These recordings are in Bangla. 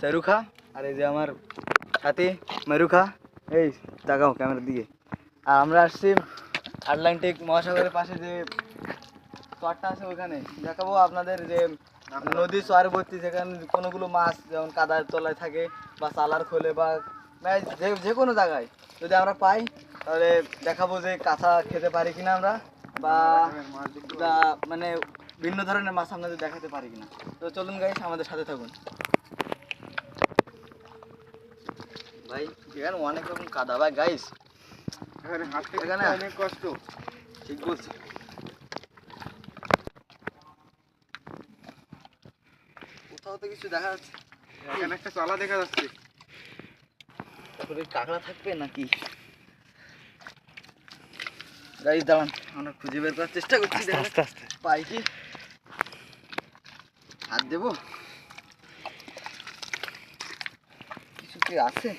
সেরুখা, আর এই যে আমার সাথে মেরুখা, এই তাকাও ক্যামেরার দিকে। আর আমরা আসছি আটলান্টিক মহাসাগরের পাশে যে চরটা আছে ওখানে। দেখাবো আপনাদের যে নদী চরবর্তী যেখানে কোনোগুলো মাছ যেমন কাদার তলায় থাকে বা চালার খোলে বা যে যে কোনো জায়গায়। যদি আমরা পাই, তাহলে দেখাবো যে কাঁচা খেতে পারি কিনা আমরা বা মানে ভিন্ন ধরনের মাছ আপনাদের দেখাতে পারি কিনা। তো চলুন গাইস আমাদের সাথে থাকুন ভাই এখানে অনেক রকম কাদা ভাই গাইস এখানে অনেক কষ্ট। ঠিক বলছি। কোথাও তো কিছু দেখা যাচ্ছে। এখানে একটা চালা দেখা যাচ্ছে। তারপরে কাঁকড়া থাকবে নাকি? গাইস দাঁড়ান আমরা খুঁজে বের করার চেষ্টা করছি দেখা যাক। আস্তে। পাই কি? হাত দেবো? কিছু কি আছে?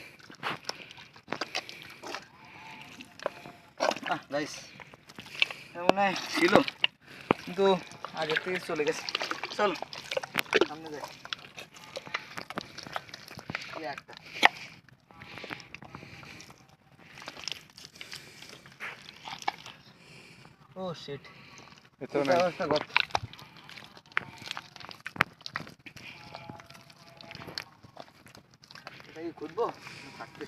মনে হয় ছিল। কিন্তু আগের থেকে চলে গেছে। চলো সামনে যাই। একটা। ও শিট এতো নাই। একটা এটা কি খুঁজবো? থাকবে।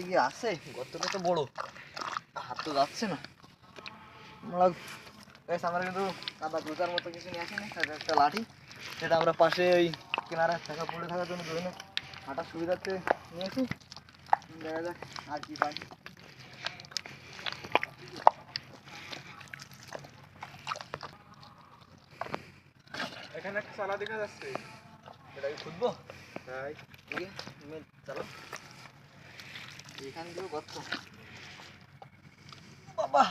এতে কি আছে গর্তটা তো বড়। হাত তো যাচ্ছে না। আমরা আমরা কিন্তু কাদা গোজার মতো কিছু নিয়ে আসিনি সাথে একটা লাঠি সেটা আমরা পাশে ওই কিনারে থাকা পড়ে থাকার জন্য ধরে নে হাঁটার সুবিধার্থে নিয়েছি দেখা যাক আর কি পাই। এখানে একটা চালা দেখা যাচ্ছে। এটা কি খুঁজবো তুমি চলো। এখান দিয়েও গর্ত বাবা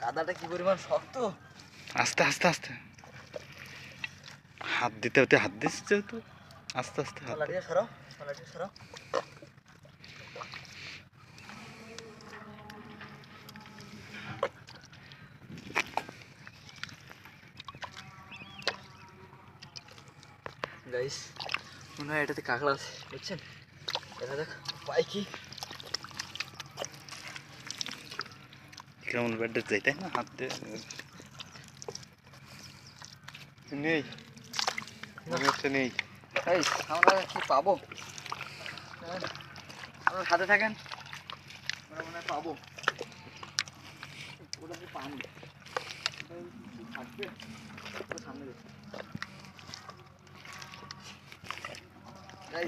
কাদাটা কি পরিমাণ শক্ত? আস্তে আস্তে আস্তে। হাত দিতে হতে হাত দিচ্ছে তো আস্তে আস্তে হাত লাঠিটা সরাও লাঠিটা সরাও। গাইস মনে হয় এটাতে কাঁকড়া আছে বুঝছেন? দেখা যাক। পাই কেমন বেডে যাই তাই না? হাত নেই। হচ্ছে নেই। গাইস আমরা কি পাবো? হ্যাঁ, আপনারা সাথে থাকেন। আমরা মনে হয় পাবো। ওটা কি পানি? থাকবে? সামনে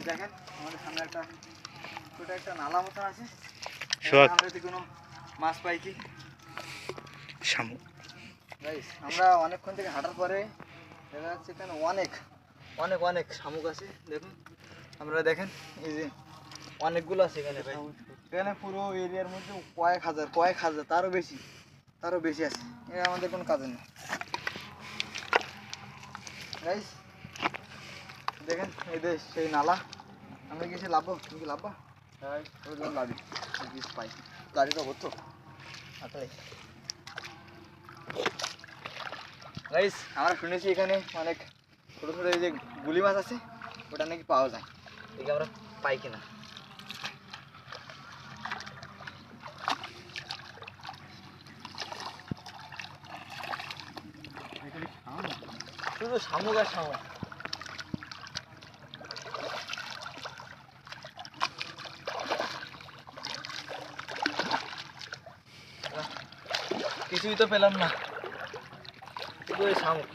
দেখেন আমাদের সামনে একটা ছোট একটা নালা মতন আছে। আমরা যদি কোনো মাছ পাই কি? শামুক আমরা অনেকক্ষণ থেকে হাঁটার পরে দেখা যাচ্ছে এখানে অনেক অনেক অনেক শামুক আছে। দেখুন আপনারা দেখেন এই যে অনেকগুলো আছে এখানে ভাই। এখানে পুরো এরিয়ার মধ্যে কয়েক হাজার কয়েক হাজার তারও বেশি তারও বেশি আছে। এটা আমাদের কোনো কাজে না গাইস দেখেন এই সেই নালা। আমরা কি এসে লাভবো তুমি কি লাভবা হ্যাঁ ওই জন্য লাভি পাই গাড়িটা করতো হাতাই গাইস আমরা শুনেছি এখানে অনেক ছোটো ছোটো এই যে গুলি মাছ আছে ওটা নাকি পাওয়া যায়। দেখি আমরা পাই কিনা। শুধু শামুক আর শামুক। কিছুই তো পেলাম না। শুধু এই শামুক।